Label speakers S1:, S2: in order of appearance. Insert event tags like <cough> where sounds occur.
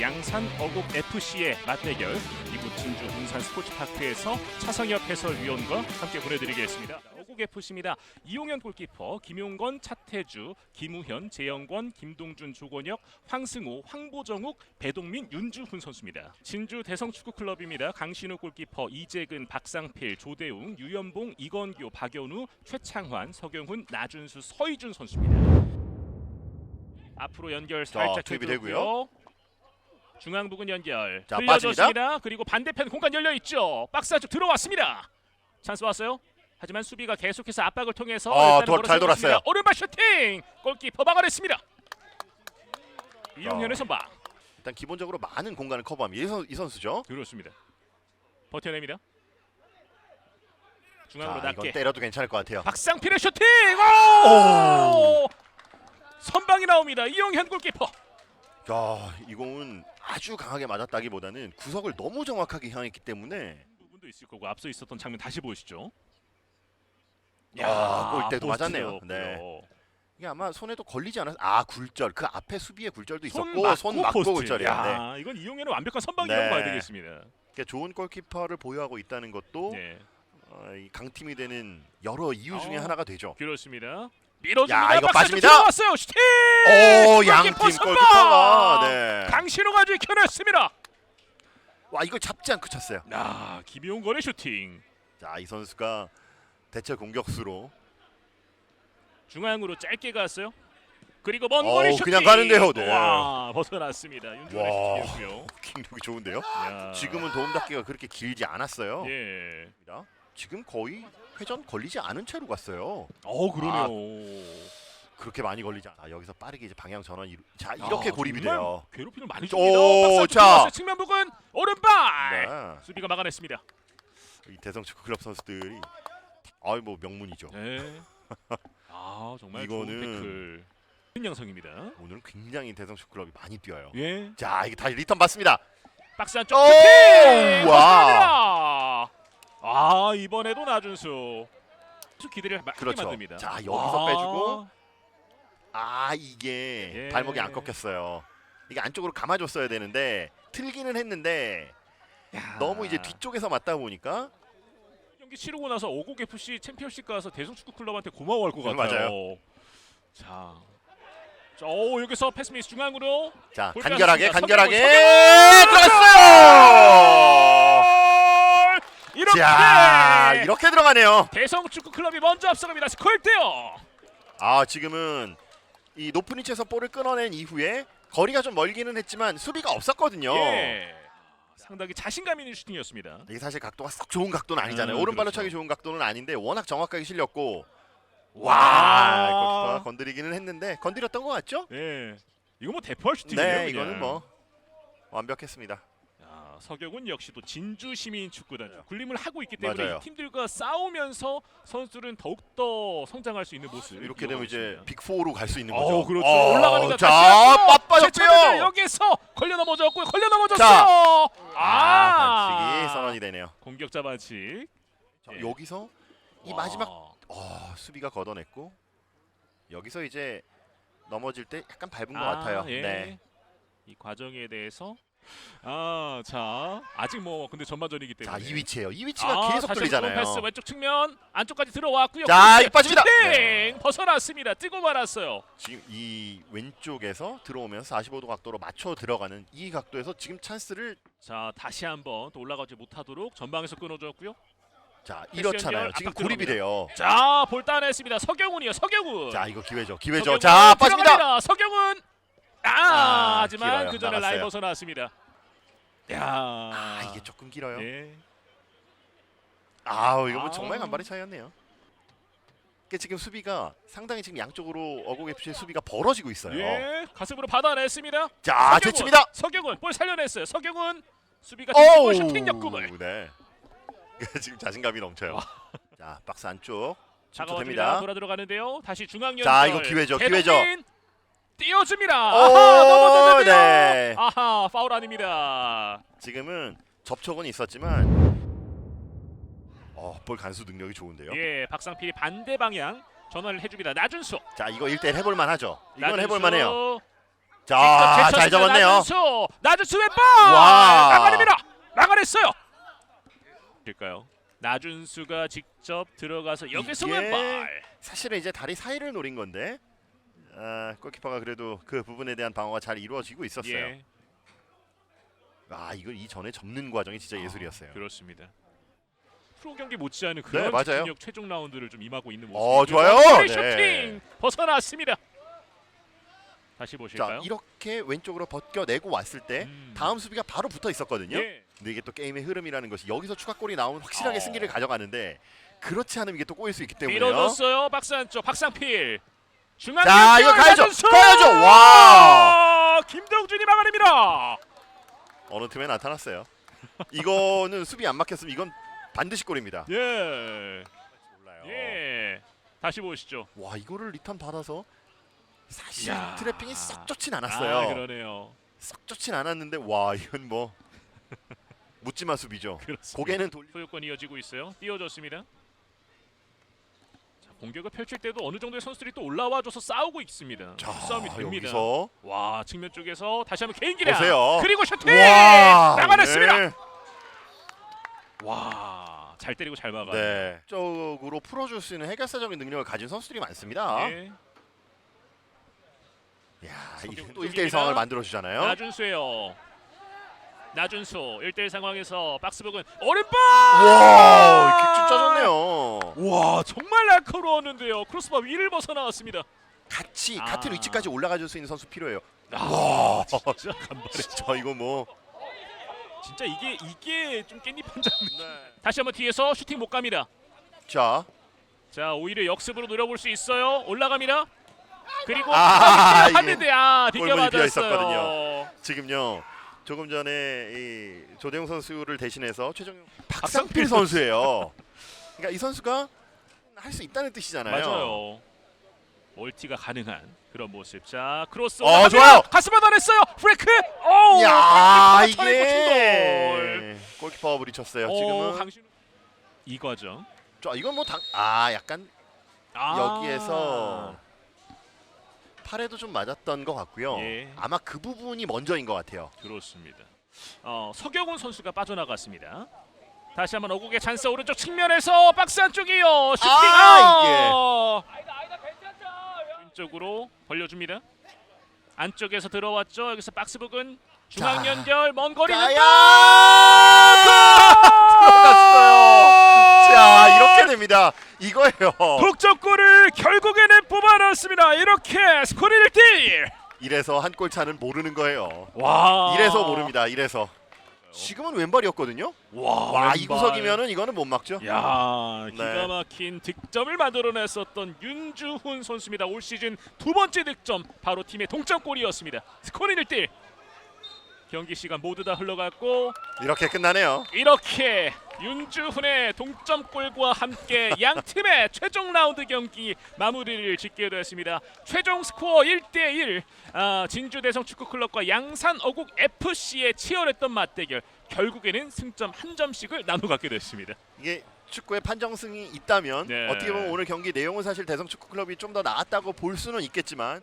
S1: 양산 어국 FC의 맞대결 이곳 진주 군산 스포츠파크에서 차성엽 해설위원과 함께 보내드리겠습니다. 어국 FC입니다. 이용현 골키퍼, 김용건, 차태주, 김우현, 재영권, 김동준, 조건혁, 황승호, 황보정욱, 배동민, 윤주훈 선수입니다. 진주 대성축구클럽입니다. 강신우 골키퍼, 이재근, 박상필, 조대웅, 유연봉, 이건규, 박연우, 최창환, 서경훈, 나준수, 서희준 선수입니다. 앞으로 연결
S2: 자,
S1: 살짝
S2: 투입이
S1: 되고요. 중앙 부근 연결.
S2: 자,
S1: 흘려줬습니다. 그리고 반대편 공간 열려 있죠. 박스 안쪽 들어왔습니다. 찬스 왔어요. 하지만 수비가 계속해서 압박을 통해서
S2: 아,
S1: 일단은
S2: 돌- 잘
S1: 걸어서
S2: 돌았어요.
S1: 오른발 슈팅. 골키퍼 막아냈습니다. 이용현의
S2: 아.
S1: 선방.
S2: 일단 기본적으로 많은 공간을 커버합니다. 이, 선, 이 선수죠.
S1: 그렇습니다. 버텨냅니다. 중앙으로
S2: 자, 이건
S1: 낮게.
S2: 때려도 괜찮을 것 같아요.
S1: 박상필의 슈팅. 오! 선방이 나옵니다. 이용현 골키퍼.
S2: 야, 이 공은 아주 강하게 맞았다기보다는 구석을 너무 정확하게 향했기 때문에
S1: 부분도 있을 거고 앞서 있었던 장면 다시 보시죠.
S2: 야, 골대도 맞았네요. 네. 이게 아마 손에도 걸리지 않았. 아, 굴절. 그 앞에 수비에 굴절도
S1: 손
S2: 있었고
S1: 맞고,
S2: 손 맞고
S1: 포스트.
S2: 굴절이야. 네.
S1: 야, 이건 이용현의 완벽한 선방이라고
S2: 네.
S1: 봐야 되겠습니다.
S2: 그러니까 좋은 골키퍼를 보유하고 있다는 것도
S1: 네,
S2: 어, 이 강팀이 되는 여러 이유 중에
S1: 어.
S2: 하나가 되죠.
S1: 그렇습니다. 밀어줍니다.
S2: 야, 이거 빠집니다.
S1: 들어왔어요. 슈팅!
S2: 오, 양팀
S1: 골키퍼!
S2: 골키퍼가 네.
S1: 강신호가 지켜냈습니다.
S2: 와, 이걸 잡지 않고 찼어요.
S1: 야, 김용건의 슈팅.
S2: 자, 이 선수가 대체 공격수로
S1: 중앙으로 짧게 갔어요. 그리고 먼 거리 슈팅.
S2: 그냥 가는데요, 네.
S1: 와, 벗어났습니다. 윤준의
S2: 와.
S1: 슈팅이었고요. <laughs>
S2: 킥력이 좋은데요.
S1: 야.
S2: 지금은 도움 닫기가 그렇게 길지 않았어요.
S1: 예.
S2: 지금 거의 회전 걸리지 않은 채로 갔어요.
S1: 어, 그러네요.
S2: 그렇게 많이 걸리지 않아. 여기서 빠르게 이제 방향 전환 이루... 자 이렇게
S1: 아,
S2: 고립이
S1: 정말
S2: 돼요.
S1: 괴롭힘을 많이
S2: 오,
S1: 줍니다. 박스
S2: 자.
S1: 측면 부근 오른발.
S2: 네.
S1: 수비가 막아냈습니다.
S2: 이 대성 축구 클럽 선수들이 아이 뭐 명문이죠.
S1: 네. <laughs> 아 정말
S2: 이거는-
S1: 좋은 태클. 큰 양성입니다.
S2: 오늘은 굉장히 대성 축구 클럽이 많이 뛰어요.
S1: 예.
S2: 자 이게 다시 리턴 받습니다.
S1: 박스 안쪽
S2: 오,
S1: 슈팅!
S2: 와.
S1: 와. 아 이번에도 나준수. 수 기대를 마- 하게
S2: 그렇죠.
S1: 만듭니다.
S2: 자, 여기서
S1: 와.
S2: 빼주고. 아 이게
S1: 예.
S2: 발목이 안 꺾였어요. 이게 안쪽으로 감아줬어야 되는데 틀기는 했는데
S1: 야.
S2: 너무 이제 뒤쪽에서 맞다 보니까
S1: 경기 치르고 나서 오국 FC 챔피언십 가서 대성축구 클럽한테 고마워할 것
S2: 네,
S1: 같아요. 자. 자, 오, 여기서 패스미스 중앙으로 자골
S2: 간결하게. 간결하게 들어갔어요.
S1: 이렇게
S2: 자 이렇게 들어가네요.
S1: 대성 축구 클럽이 먼저 앞서갑니다. 스콜대요.
S2: 아 지금은 이 높은 위치에서 볼을 끊어낸 이후에 거리가 좀 멀기는 했지만 수비가 없었거든요.
S1: 예. 상당히 자신감 있는 슈팅이었습니다.
S2: 이게 사실 각도가 썩 좋은 각도는 아니잖아요.
S1: 음,
S2: 오른발로
S1: 그렇죠.
S2: 차기 좋은 각도는 아닌데 워낙 정확하게 실렸고
S1: 와.
S2: 와 골키퍼가 건드리기는 했는데 건드렸던 것 같죠?
S1: 예. 이거 뭐 대포할 슈팅이에요.
S2: 네
S1: 그냥.
S2: 이거는 뭐 완벽했습니다.
S1: 야, 서경은 역시 또 진주 시민 축구단 군림을 하고 있기 때문에
S2: 맞아요.
S1: 이 팀들과 싸우면서 선수들은 더욱 더 성장할 수 있는 모습.
S2: 이렇게 되면 이제
S1: 이어가고 있습니다.
S2: 빅4로 갈 수 있는
S1: 어,
S2: 거죠.
S1: 그렇죠.
S2: 어,
S1: 올라갑니다.
S2: 자,
S1: 다시 한번
S2: 빠빠졌고요.
S1: 여기서 걸려 넘어졌고요. 걸려 넘어졌어요.
S2: 자.
S1: 아,
S2: 아, 반칙이 선언이 되네요.
S1: 공격자 반칙.
S2: 자,
S1: 예.
S2: 여기서 이
S1: 와.
S2: 마지막 어, 수비가 걷어냈고 여기서 이제 넘어질 때 약간 밟은 것
S1: 아,
S2: 같아요.
S1: 예.
S2: 네.
S1: 이 과정에 대해서 아, 자, 아직 뭐 근데 전반전이기 때문에.
S2: 자, 이 위치예요. 이 위치가
S1: 아,
S2: 계속
S1: 다시
S2: 뚫리잖아요.
S1: 한번 패스 왼쪽 측면 안쪽까지 들어왔고요.
S2: 자! 이거 빠집니다.
S1: 슈팅!
S2: 네.
S1: 벗어났습니다. 뜨고 말았어요.
S2: 지금 이 왼쪽에서 들어오면서 45도 각도로 맞춰 들어가는 이 각도에서 지금 찬스를
S1: 자, 다시 한번 또 올라가지 못하도록 전방에서 끊어줬고요.
S2: 자 이렇잖아요. 지금
S1: 압박
S2: 고립이 돼요.
S1: 자, 볼 따냈습니다. 서경훈이요. 서경훈.
S2: 자 이거 기회죠. 기회죠.
S1: 서경훈
S2: 자 빠집니다.
S1: 들어갑니다. 서경훈. 아,
S2: 아,
S1: 하지만
S2: 길어요.
S1: 그 전에
S2: 나갔어요.
S1: 라인 벗어났습니다. 야,
S2: 아 이게 조금 길어요.
S1: 예.
S2: 아 이거 뭐
S1: 아.
S2: 정말 간발의 차이였네요. 이게 지금 수비가 상당히 지금 양쪽으로 어곡 FC의 수비가 벌어지고 있어요.
S1: 예, 가슴으로 받아냈습니다.
S2: 자
S1: 서경훈,
S2: 제칩니다.
S1: 서경훈 볼 살려냈어요. 서경훈 수비가 슈팅 역금을
S2: 네. <laughs> 지금 자신감이 넘쳐요. 자 박스 안쪽
S1: 다가와줍니다.
S2: 됩니다.
S1: 돌아 들어가는데요. 다시 중앙 연결.
S2: 자, 이거 기회죠, 기회죠.
S1: 띄워줍니다. 아하, 넘어졌는데요.
S2: 네.
S1: 아하, 파울 아닙니다.
S2: 지금은 접촉은 있었지만 어, 볼 간수 능력이 좋은데요.
S1: 예, 박상필이 반대 방향 전환을 해줍니다. 나준수.
S2: 자 이거 1대1 해볼 만하죠. 이건. 해볼 만해요. 자, 잘 잡았네요.
S1: 나준수, 나준수 왼발
S2: 와.
S1: 나가립니다. 나가냈어요. 될까요? 나준수가 직접 들어가서 여기서
S2: 이게
S1: 왼발.
S2: 사실은 이제 다리 사이를 노린 건데 아, 골키퍼가 그래도 그 부분에 대한 방어가 잘 이루어지고 있었어요.
S1: 예,
S2: 아, 이걸 이전에 접는 과정이 진짜 예술이었어요.
S1: 그렇습니다. 프로 경기 못지않은 그런
S2: 네, 맞아요.
S1: 집중력 최종 라운드를 좀 임하고 있는 모습.
S2: 어, 좋아요. 네.
S1: 슈팅 벗어났습니다. 다시
S2: 자,
S1: 보실까요?
S2: 이렇게 왼쪽으로 벗겨내고 왔을 때
S1: 음.
S2: 다음 수비가 바로 붙어 있었거든요.
S1: 예.
S2: 근데 이게 또 게임의 흐름이라는 것이 여기서 추가골이 나오면 확실하게
S1: 어.
S2: 승기를 가져가는데 그렇지 않으면 이게 또 꼬일 수 있기 때문에요.
S1: 밀어줬어요. 박스 안쪽 박상필. 중앙
S2: 자, 이거 가야죠. 가야죠.
S1: 와! 김동준이 막아냅니다.
S2: 어느 틈에 나타났어요. <laughs> 이거는 수비 안 막혔으면 이건 반드시 골입니다.
S1: 예.
S2: 몰라요.
S1: 예. 다시 보시죠.
S2: 와 이거를 리턴 받아서 사실
S1: 야.
S2: 트래핑이 썩 좋진
S1: 아,
S2: 않았어요.
S1: 그러네요.
S2: 썩 좋진 않았는데 와 이건 뭐 <laughs> 묻지마 수비죠.
S1: 그렇습니다.
S2: 고개는 돌리.
S1: 소유권 이어지고 있어요. 띄워줬습니다. 자, 공격을 펼칠 때도 어느 정도의 선수들이 또 올라와줘서 싸우고 있습니다.
S2: 자
S1: 싸움이 됩니다.
S2: 여기서
S1: 와 측면 쪽에서 다시 한번 개인 기량
S2: 보세요.
S1: 그리고
S2: 와
S1: 나가냈습니다.
S2: 네.
S1: 와 잘 때리고 잘 막아.
S2: 네. 쪽으로 풀어줄 수 있는 해결사적인 능력을 가진 선수들이 많습니다.
S1: 예.
S2: 야 이게 또
S1: 운동입니다.
S2: 1대1 상황을 만들어 주잖아요.
S1: 나준수예요. 나준수 1대1 상황에서 박스북은 오른발.
S2: 와.
S1: 와 정말 날카로웠는데요. 크로스바 위를 벗어나왔습니다.
S2: 같이
S1: 아.
S2: 같은 위치까지 올라가 줄 수 있는 선수 필요해요.
S1: 와 진짜 간발의
S2: 진짜 이거 뭐
S1: 진짜 이게 이게 좀 깻잎 한 장.
S2: 네.
S1: 다시 한번 뒤에서 슈팅 못 갑니다.
S2: 자,
S1: 자 오히려 역습으로 노려볼 수 있어요. 올라갑니다. 그리고
S2: 아, 이게
S1: 하는데 아
S2: 골문이 비어. 있었거든요. 지금요. 조금 전에 이 조대용 선수를 대신해서 최종 박상필 선수예요. 그러니까 이 선수가 할 수 있다는 뜻이잖아요.
S1: 맞아요. 멀티가 가능한 그런 모습. 자 크로스
S2: 어. 좋아요.
S1: 가슴 받아냈어요. 프레크. 오.
S2: 야. 이게 골키퍼가 부딪혔어요.
S1: 어,
S2: 지금은
S1: 강신우. 이 과정.
S2: 저 이건 뭐당아 약간
S1: 아.
S2: 여기에서 팔에도 좀 맞았던 것 같고요.
S1: 예.
S2: 아마 그 부분이 먼저인 것 같아요.
S1: 그렇습니다. 어, 서경훈 선수가 빠져나갔습니다. 다시 한번 어국의 찬스 오른쪽 측면에서 박스 안쪽이요. 슈팅.
S2: 아,
S1: 왼쪽으로 벌려줍니다. 안쪽에서 들어왔죠. 여기서 박스 부근 중앙
S2: 자.
S1: 연결 먼 거리! 아!
S2: 들어갔어요. 자 이렇게 됩니다. 이거예요.
S1: 독점골을 결국에는 뽑아놨습니다. 이렇게 스코어 1대1.
S2: 이래서 한 골 차는 모르는 거예요.
S1: 와.
S2: 이래서 모릅니다. 이래서 지금은 왼발이었거든요.
S1: 와,
S2: 와 이. 구석이면은 이거는 못 막죠.
S1: 야 기가
S2: 네.
S1: 막힌 득점을 만들어냈었던 윤주훈 선수입니다. 올 시즌 두 번째 득점 바로 팀의 동점골이었습니다. 스코어는 1대1. 경기 시간 모두 다 흘러갔고
S2: 이렇게 끝나네요.
S1: 이렇게 윤주훈의 동점골과 함께 양 팀의 <laughs> 최종 라운드 경기 마무리를 짓게 되었습니다. 최종 스코어 1대1 아, 진주 대성 축구 클럽과 양산 어국 FC의 치열했던 맞대결 결국에는 승점 한 점씩을 나눠 갖게 됐습니다.
S2: 이게 축구의 판정승이 있다면
S1: 네.
S2: 어떻게 보면 오늘 경기 내용은 사실 대성 축구 클럽이 좀 더 나았다고 볼 수는 있겠지만